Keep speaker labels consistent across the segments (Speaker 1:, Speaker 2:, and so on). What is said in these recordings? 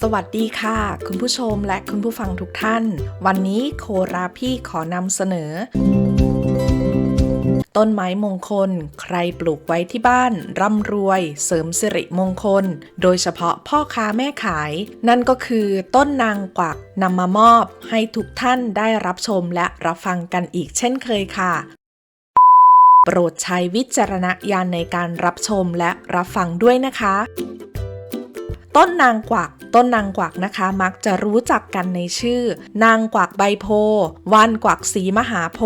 Speaker 1: สวัสดีค่ะ คุณผู้ชมและคุณผู้ฟังทุกท่าน วันนี้โคราพี่ขอนำเสนอ ต้นไม้มงคล ใครปลูกไว้ที่บ้าน ร่ำรวย เสริมสิริมงคล โดยเฉพาะพ่อค้าแม่ขาย นั่นก็คือต้นนางกวักนำมามอบ ให้ทุกท่านได้รับชมและรับฟังกันอีกเช่นเคยค่ะโปรดใช้วิจารณญาณในการรับชมและรับฟังด้วยนะคะ ต้นนางกวัก ต้นนางกวักนะคะ มักจะรู้จักกันในชื่อ นางกวักใบโพว่านกวักสีมหาโพ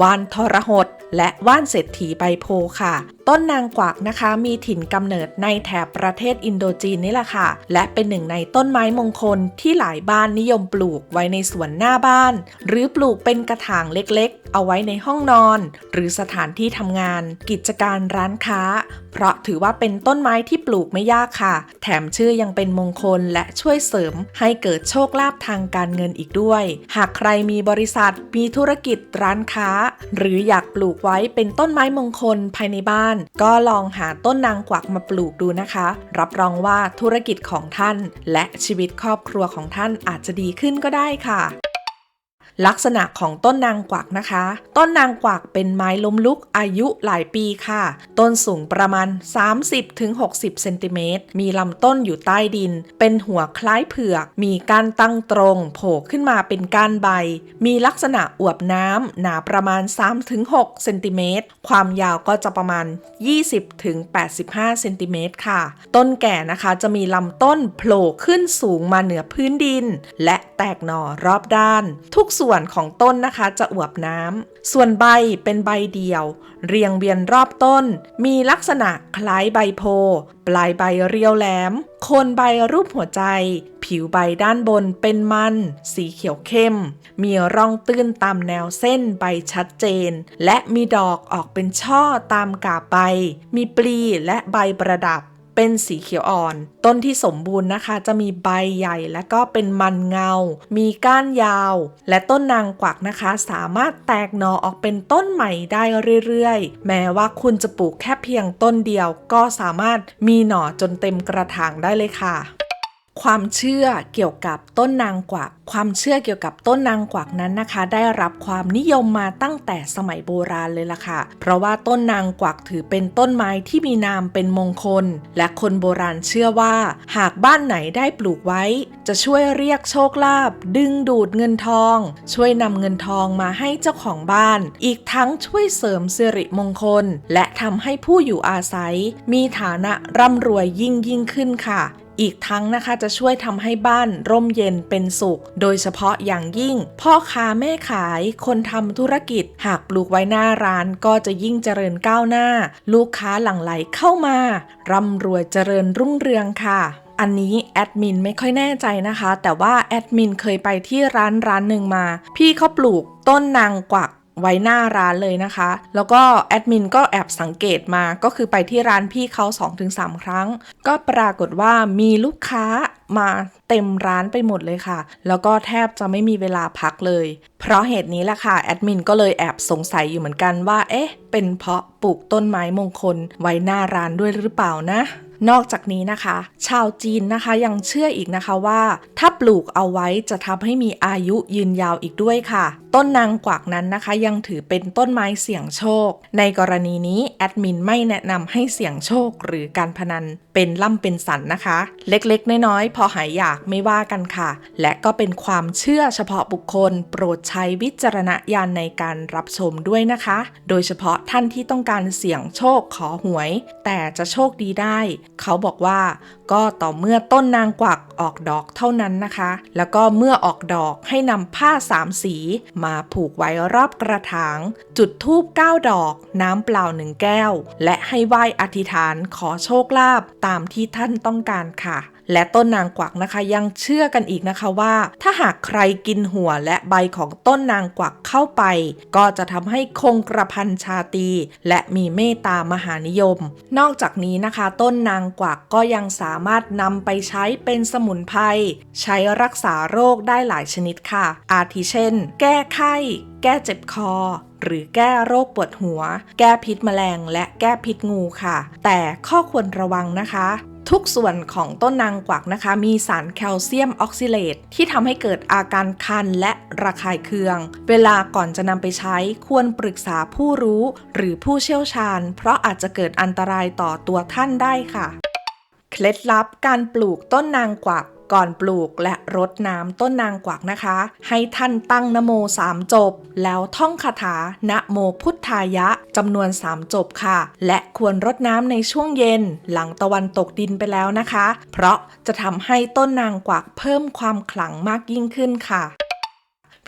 Speaker 1: ว่านทรหดและว่านเศรษฐีใบโพค่ะ ต้นนางกวักนะคะ มีถิ่นกำเนิดในแถบประเทศอินโดจีนนี่แหละค่ะ และเป็นหนึ่งในต้นไม้มงคลที่หลายบ้านนิยมปลูกไว้ในสวนหน้าบ้าน หรือปลูกเป็นกระถางเล็กๆ เอาไว้ในห้องนอน หรือสถานที่ทำงาน กิจการร้านค้า เพราะถือว่าเป็นต้นไม้ที่ปลูกไม่ยากค่ะ แถมชื่อยังเป็นมงคลและช่วยเสริมให้เกิดโชคลาภทางการเงินอีกด้วย หากใครมีบริษัทมีธุรกิจร้านค้า หรืออยากปลูกไว้เป็นต้นไม้มงคลภายในบ้านก็ลองหาต้นนางกวักมาปลูกดูนะคะ รับรองว่าธุรกิจของท่าน และชีวิตครอบครัวของท่านอาจจะดีขึ้นก็ได้ค่ะ ลักษณะของต้นนางกวักนะคะ ต้นนางกวักเป็นไม้ล้มลุกอายุหลายปีค่ะ ต้นสูงประมาณ 30-60 เซนติเมตร มีลำต้นอยู่ใต้ดิน เป็นหัวคล้ายเผือก มีก้านตั้งตรง โผล่ขึ้นมาเป็นก้านใบ มีลักษณะอวบน้ำหนาประมาณ 3-6 เซนติเมตร ความยาวก็จะประมาณ 20-85 เซนติเมตรค่ะ ต้นแก่นะคะจะมีลำต้นโผล่ขึ้นสูงมาเหนือพื้นดิน และแตกหน่อรอบด้าน ทุกส่วนวนของต้นนะคะจะอวบน้ำ ส่วนใบเป็นใบเดี่ยว เรียงเวียนรอบต้น มีลักษณะคล้ายใบโพ ปลายใบเรียวแหลม โคนใบรูปหัวใจ ผิวใบด้านบนเป็นมัน สีเขียวเข้ม มีร่องตื้นตามแนวเส้นใบชัดเจน และมีดอกออกเป็นช่อตามกาบใบ มีปลีและใบประดับ เป็นสีเขียวอ่อน ต้นที่สมบูรณ์นะคะ จะมีใบใหญ่และก็เป็นมันเงา มีก้านยาว และต้นนางกวักนะคะ สามารถแตกหน่อออกเป็นต้นใหม่ได้เรื่อยๆ แม้ว่าคุณจะปลูกแค่เพียงต้นเดียว ก็สามารถมีหน่อจนเต็มกระถางได้เลยค่ะ ความเชื่อเกี่ยวกับต้นนางกวัก ความเชื่อเกี่ยวกับต้นนางกวักนั้นนะคะ ได้รับความนิยมมาตั้งแต่สมัยโบราณเลยล่ะค่ะ เพราะว่าต้นนางกวักถือเป็นต้นไม้ที่มีนามเป็นมงคล และคนโบราณเชื่อว่า หากบ้านไหนได้ปลูกไว้ จะช่วยเรียกโชคลาภดึงดูดเงินทอง ช่วยนำเงินทองมาให้เจ้าของบ้าน อีกทั้งช่วยเสริมสิริมงคล และทำให้ผู้อยู่อาศัย มีฐานะร่ำรวยยิ่งยิ่งขึ้นค่ะ อีกทั้งนะคะจะช่วยทำให้บ้านร่มเย็นเป็นสุข โดยเฉพาะอย่างยิ่ง พ่อค้าแม่ขายคนทำธุรกิจ หากปลูกไว้หน้าร้านก็จะยิ่งเจริญก้าวหน้า ลูกค้าหลั่งไหลเข้ามา ร่ำรวยเจริญรุ่งเรืองค่ะอันนี้แอดมินไม่ค่อยแน่ใจนะคะ แต่ว่าแอดมินเคยไปที่ร้านร้านหนึ่งมา พี่เขาปลูกต้นนางกวัก ไว้หน้าร้านเลยนะคะ แล้วก็แอดมินก็แอบสังเกตมาก็คือไปที่ร้านพี่เขา 2-3 ครั้ง ก็ปรากฏว่ามีลูกค้ามาเต็มร้านไปหมดเลยค่ะ แล้วก็แทบจะไม่มีเวลาพักเลย เพราะเหตุนี้แหละค่ะ แอดมินก็เลยแอบสงสัยอยู่เหมือนกันว่า เอ๊ะ เป็นเพราะปลูกต้นไม้มงคลไว้หน้าร้านด้วยหรือเปล่านะนอกจากนี้นะคะ ชาวจีนนะคะยังเชื่ออีกนะคะว่า ถ้าปลูกเอาไว้จะทำให้มีอายุยืนยาวอีกด้วยค่ะต้นนางกวักนั้นนะคะยังถือเป็นต้นไม้เสี่ยงโชค ในกรณีนี้แอดมินไม่แนะนำให้เสี่ยงโชคหรือการพนันเป็นล่ำเป็นสันนะคะ เล็กๆ น้อยๆ พอหายอยากไม่ว่ากันค่ะ และก็เป็นความเชื่อเฉพาะบุคคล โปรดใช้วิจารณญาณในการรับชมด้วยนะคะ โดยเฉพาะท่านที่ต้องการเสี่ยงโชคขอหวย แต่จะโชคดีได้ เขาบอกว่าก็ต่อเมื่อต้นนางกวักออกดอกเท่านั้นนะคะ แล้วก็เมื่อออกดอกให้นำผ้าสามสีมาผูกไว้รอบกระถาง จุดธูป9ดอก น้ำเปล่าหนึ่งแก้ว และให้ไหว้อธิษฐานขอโชคลาภตามที่ท่านต้องการค่ะ และต้นนางกวักนะคะ ยังเชื่อกันอีกนะคะว่า ถ้าหากใครกินหัวและใบของต้นนางกวักเข้าไป ก็จะทำให้คงกระพันชาตี และมีเมตตามหานิยม นอกจากนี้นะคะ ต้นนางกวักก็ยังสามารถนำไปใช้เป็นสมุนไพรใช้รักษาโรคได้หลายชนิดค่ะ อาทิเช่น แก้ไข้ แก้เจ็บคอหรือแก้โรคปวดหัว แก้พิษแมลง และแก้พิษงูค่ะ แต่ข้อควรระวังนะคะ ทุกส่วนของต้นนางกวักนะคะ มีสารแคลเซียมออกซิเลตที่ทำให้เกิดอาการคันและระคายเคือง เวลาก่อนจะนำไปใช้ควรปรึกษาผู้รู้หรือผู้เชี่ยวชาญ เพราะอาจจะเกิดอันตรายต่อตัวท่านได้ค่ะ เคล็ดลับการปลูกต้นนางกวัก ก่อนปลูกและรดน้ำต้นนางกวักนะคะ ให้ท่านตั้งนโมสามจบ แล้วท่องคาถานะโมพุทธายะจำนวนสามจบค่ะ และควรรดน้ำในช่วงเย็น หลังตะวันตกดินไปแล้วนะคะ เพราะจะทำให้ต้นนางกวักเพิ่มความขลังมากยิ่งขึ้นค่ะ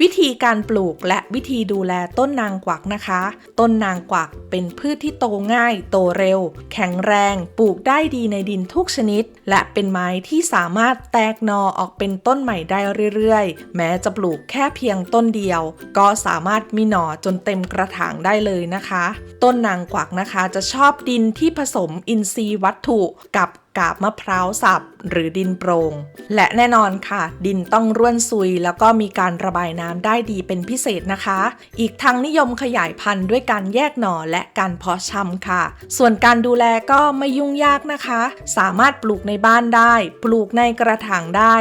Speaker 1: วิธีการปลูกและวิธีดูแลต้นนางกวักนะคะ ต้นนางกวักเป็นพืชที่โตง่าย โตเร็ว แข็งแรง ปลูกได้ดีในดินทุกชนิด และเป็นไม้ที่สามารถแตกหนอออกเป็นต้นใหม่ได้เรื่อยๆ แม้จะปลูกแค่เพียงต้นเดียว ก็สามารถมีหน่อจนเต็มกระถางได้เลยนะคะ ต้นนางกวักนะคะจะชอบดินที่ผสมอินทรีย์วัตถุกับาบมะพร้าวสับหรือดินโปรง่งและแน่นอนค่ะ ดินต้องร่วนซุย แล้วก็มีการระบายน้ำได้ดีเป็นพิเศษนะคะ อีกทั้งนิยมขยายพันธุ์ด้วยการแยกหน่อและการเพาะชำค่ะ ส่วนการดูแลก็ไม่ยุ่งยากนะคะ สามารถปลูกในบ้านได้ ปลูกในกระถางได้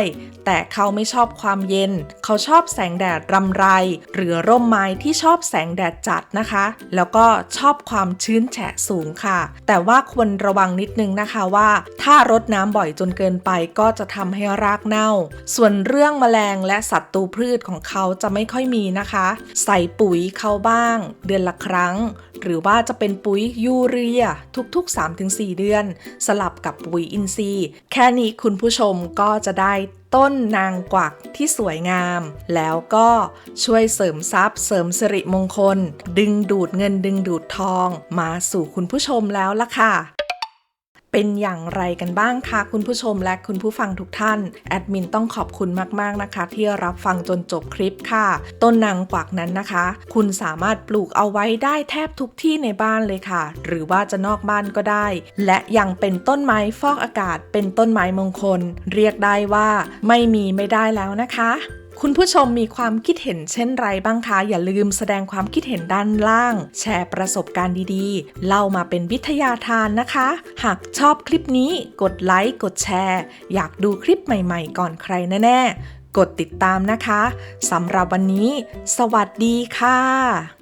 Speaker 1: แต่เขาไม่ชอบความเย็น เขาชอบแสงแดดรำไร หรือร่มไม้ที่ชอบแสงแดดจัดนะคะ แล้วก็ชอบความชื้นแฉะสูงค่ะ แต่ว่าควรระวังนิดนึงนะคะว่าถ้ารดน้ำบ่อยจนเกินไปก็จะทำให้รากเน่า ส่วนเรื่องแมลงและสัตว์ตูพืชของเขาจะไม่ค่อยมีนะคะ ใส่ปุ๋ยเขาบ้าง เดือนละครั้ง หรือว่าจะเป็นปุ๋ยยูเรียทุกๆ 3-4 เดือน สลับกับปุ๋ยอินทรีย์ แค่นี้คุณผู้ชมก็จะได้ต้นนางกวักที่สวยงาม แล้วก็ช่วยเสริมทรัพย์เสริมสิริมงคล ดึงดูดเงินดึงดูดทอง มาสู่คุณผู้ชมแล้วล่ะค่ะ เป็นอย่างไรกันบ้างคะคุณผู้ชมและคุณผู้ฟังทุกท่าน แอดมินต้องขอบคุณมาก ๆ นะคะ ที่รับฟังจนจบคลิปค่ะ ต้นนางกวักนั้นนะคะ คุณสามารถปลูกเอาไว้ได้แทบทุกที่ในบ้านเลยค่ะ หรือว่าจะนอกบ้านก็ได้ และยังเป็นต้นไม้ฟอกอากาศ เป็นต้นไม้มงคล เรียกได้ว่า ไม่มีไม่ได้แล้วนะคะ คุณผู้ชมมีความคิดเห็นเช่นไรบ้างคะ อย่าลืมแสดงความคิดเห็นด้านล่าง แชร์ประสบการณ์ดีๆ เล่ามาเป็นวิทยาทานนะคะ หากชอบคลิปนี้กดไลค์กดแชร์ อยากดูคลิปใหม่ๆ ก่อนใครแน่ๆ กดติดตามนะคะสำหรับวันนี้ สวัสดีค่ะ